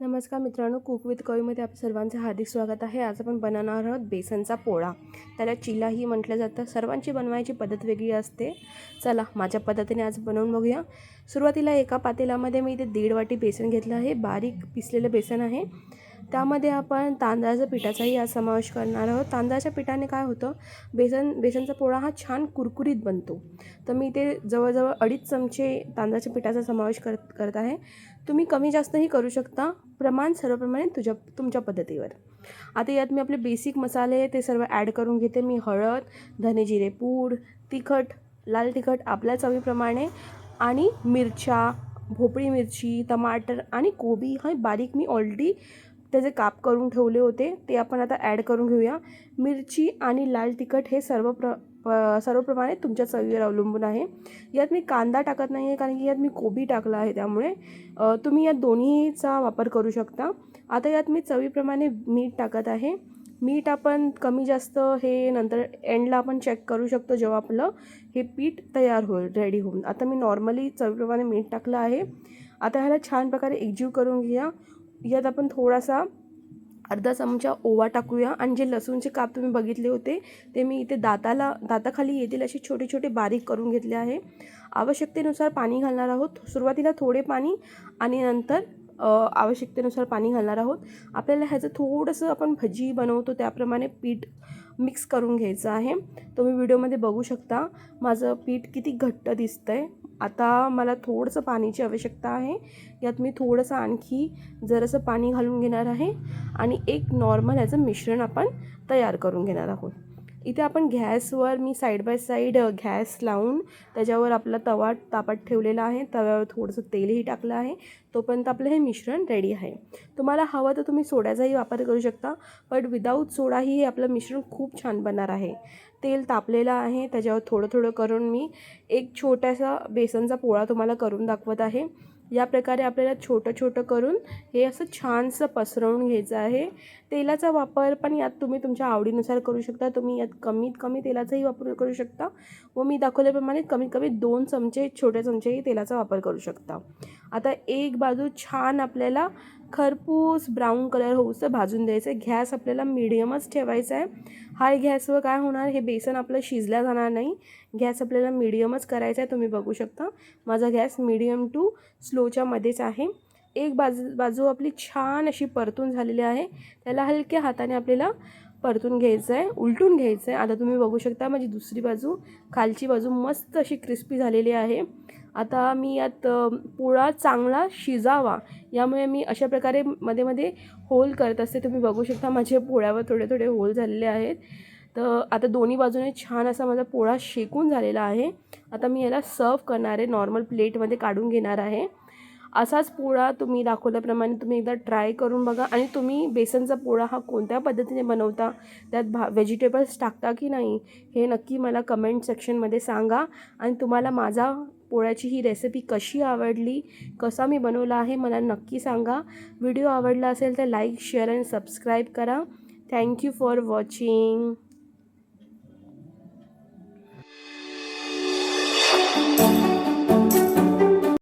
नमस्कार मित्रांनो cook with कवीमध्ये आपल्या सर्वांचं हार्दिक स्वागत आहे. आज आपण बनवणार आहोत बेसनचा पोळा. त्याला चिलाही म्हटलं जातं. सर्वांची बनवायची पद्धत वेगळी असते. चला माझ्या पद्धतीने आज बनवून बघूया. सुरुवातीला एका पातेल्यामध्ये मी इथे दीड वाटी बेसन घेतलं आहे. बारीक पिसलेलं बेसन आहे. त्यामध्ये आपण तांदळाच्या पिठाचाही आज समावेश करणार आहोत. तांदळाच्या पिठाने काय होतं? बेसन बेसनचा पोळा हा छान कुरकुरीत बनतो. तर मी इथे जवळजवळ अडीच चमचे तांदळाच्या पिठाचा समावेश करत करत आहे. तुम्ही कमी जास्तही करू शकता. प्रमाण सर्वप्रमाणे तुझ्या तुमच्या पद्धतीवर. आता यात मी आपले बेसिक मसाले ते सर्व ॲड करून घेते. मी हळद धने जिरे पूड तिखट लाल तिखट आपल्या चवीप्रमाणे आणि मिरच्या भोपळी मिरची टमाटर आणि कोबी हा बारीक मी ऑलरेडी त्याचे काप करून ठेवले होते ते आपण आता ॲड करून घेऊया. मिरची आणि लाल तिखट हे सर्व प्र सर्वप्रमाणे तुमच्या चवीवर अवलंबून आहे. यात मी कांदा टाकत नाही आहे कारण की यात मी कोबी टाकला आहे त्यामुळे तुम्ही यात दोन्हीचा वापर करू शकता. आता यात मी चवीप्रमाणे मीठ टाकत आहे. मीठ आपण कमी जास्त हे नंतर एंडला आपण चेक करू शकतो जेव्हा आपलं हे पीठ तयार होईल रेडी होऊन. आता मी नॉर्मली चवीप्रमाणे मीठ टाकलं आहे. आता ह्याला छान प्रकारे एकजीव करून घ्या यात आपण थोडासा अर्धा चमचा ओवा टाकूया. आणि जे लसूणचे काप तुम्ही बघितले होते ते मी इथे दाताला दाताखाली येतील असे छोटे छोटे बारीक करून घेतले आहे. आवश्यकतेनुसार पाणी घालणार आहोत. सुरुवातीला थोडे पाणी आणि नंतर आवश्यकतेनुसार पाणी घालणार आहोत. आपल्याला ह्याचं थोडंसं आपण भजी बनवतो त्याप्रमाणे पीठ मिक्स करून घ्यायचं आहे. तुम्ही व्हिडिओमध्ये बघू शकता माझं पीठ किती घट्ट दिसतं आहे आता मला थोडंसं पाण्याची आवश्यकता आहे. यात मी थोडंसं आणखी जरासं पाणी घालून घेणार आहे आणि एक नॉर्मल ह्याचं मिश्रण आपण तयार करून घेणार आहोत. इथे आपण गॅसवर मी साईड बाय साईड गॅस लावून त्याच्यावर आपला तवा तापत ठेवलेला आहे. तव्यावर थोडंसं तेलही टाकलं आहे. तोपर्यंत आपलं हे मिश्रण रेडी आहे. तुम्हाला हवं तर तुम्ही सोड्याचाही वापर करू शकता बट विदाऊट सोडाही हे आपलं मिश्रण खूप छान बनणार आहे. तेल तापलेलं आहे. त्याच्यावर थोडं थोडं करून मी एक छोटासा बेसनचा पोळा तुम्हाला करून दाखवत आहे. या प्रकारे आपल्याला छोटं छोटं करून हे असं छानसं पसरवून घ्यायचं आहे. तेलाचा वापर पण यात तुम्ही तुमच्या आवडीनुसार करू शकता. तुम्ही यात कमीत कमी तेलाचाही वापर करू शकता व मी दाखवल्याप्रमाणे कमीत कमी दोन चमचे छोटे चमचेही तेलाचा वापर करू शकता. आता एक बाजू छान आपल्याला खरपूस ब्राऊन कलर होऊसं भाजून द्यायचं आहे गॅस आपल्याला मिडियमच ठेवायचा आहे हाय गॅसवर काय होणार? हे बेसन आपलं शिजल्या जाणार नाही. गॅस आपल्याला मिडियमच करायचा आहे तुम्ही बघू शकता. माझा गॅस मिडियम टू स्लोच्या मध्येच आहे. एक बाजू बाजू आपली छान अशी परतून झालेली आहे. त्याला हलक्या हाताने आपल्याला परतून घ्यायचं आहे उलटून घ्यायचं आहे आता तुम्ही बघू शकता माझी दुसरी बाजू खालची बाजू मस्त अशी क्रिस्पी झालेली आहे. आता मी यात पोळा चांगला शिजावा यामुळे मी अशा प्रकारे मध्ये मध्ये होल करत असते. तुम्ही बघू शकता माझ्या पोळ्यावर थोडे थोडे होल झालेले आहेत. तर आता दोन्ही बाजूने छान असा माझा पोळा शेकून झालेला आहे. आता मी याला सर्व करणार आहे नॉर्मल प्लेटमध्ये काढून घेणार आहे. असाच पोळा तुम्ही दाखवल्याप्रमाणे तुम्ही एकदा ट्राय करून बघा. आणि तुम्ही बेसनचा पोळा हा कोणत्या पद्धतीने बनवता? त्यात भा व्हेजिटेबल्स टाकता की नाही? हे नक्की मला कमेंट सेक्शनमध्ये सांगा. आणि तुम्हाला माझा पोळ्याची ही रेसिपी कशी आवडली? कसा मी बनवला आहे मला नक्की सांगा. व्हिडिओ आवडला असेल तर लाईक शेअर अँड सबस्क्राईब करा. Thank you for watching